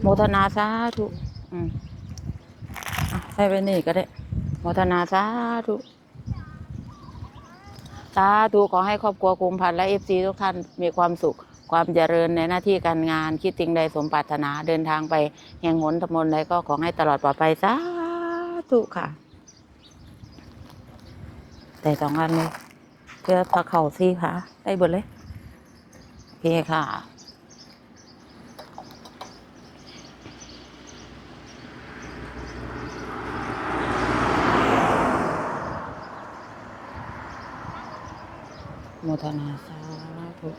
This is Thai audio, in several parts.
โมทนาสาธุอืมอใส่ไปนี่ก็ได้โมทนาสาธุสาธุขอให้ครอบครัวกุมพันธ์และเอฟซีทุกท่านมีความสุขความเจริญในหน้าที่การงานคิดสิ่งใดสมปรารถนาเดินทางไปแห่งหนทมนใดก็ขอให้ตลอดปลอดภัยสาธุค่ะ แต่สองอันเลยเพื่อพระเข่าซี่ค่ะ ได้หมดเลย โอเคค่ะ 모다나 사부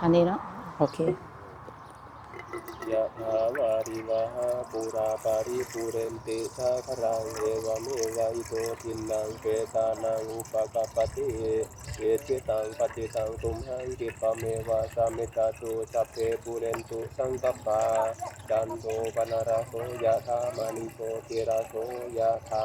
아니라 오케이. यहावारिवः पुरा परिपूरन्ते सकराम् एवमेव इतो छिन्नां श्वेतानाम् उपकपते एतां पतितां तुम्हां कृपमेव समिततो सपे पुरन्तु सङ्कपा दन्तो यथा यथा